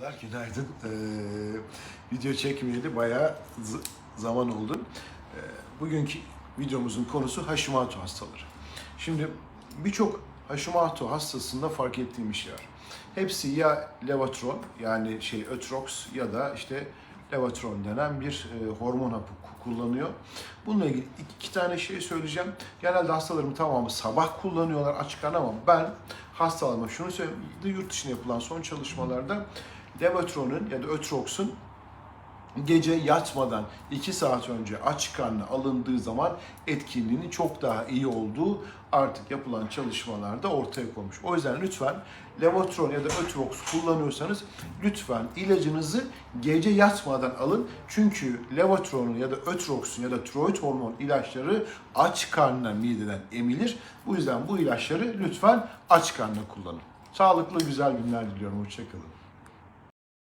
Merhabalar, günaydın. Ee, video çekmeyeli bayağı zaman oldu. Ee, bugünkü videomuzun konusu Hashimoto hastaları. Şimdi birçok Hashimoto hastasında fark ettiğim şey var. Hepsi ya Levatron yani şey Ötrox ya da işte Levatron denen bir e, hormon hapı ku- kullanıyor. Bununla ilgili iki, tane şey söyleyeceğim. Genelde hastalarımın tamamı sabah kullanıyorlar açık ama ben hastalarıma şunu söyleyeyim. Yurt dışında yapılan son çalışmalarda Levatron'un ya da Ötrox'un gece yatmadan 2 saat önce aç karnına alındığı zaman etkinliğinin çok daha iyi olduğu artık yapılan çalışmalarda ortaya konmuş. O yüzden lütfen Levotron ya da Ötrox kullanıyorsanız lütfen ilacınızı gece yatmadan alın. Çünkü Levotron'un ya da Ötrox'un ya da tiroid hormon ilaçları aç karnına mideden emilir. Bu yüzden bu ilaçları lütfen aç karnına kullanın. Sağlıklı güzel günler diliyorum. Hoşçakalın.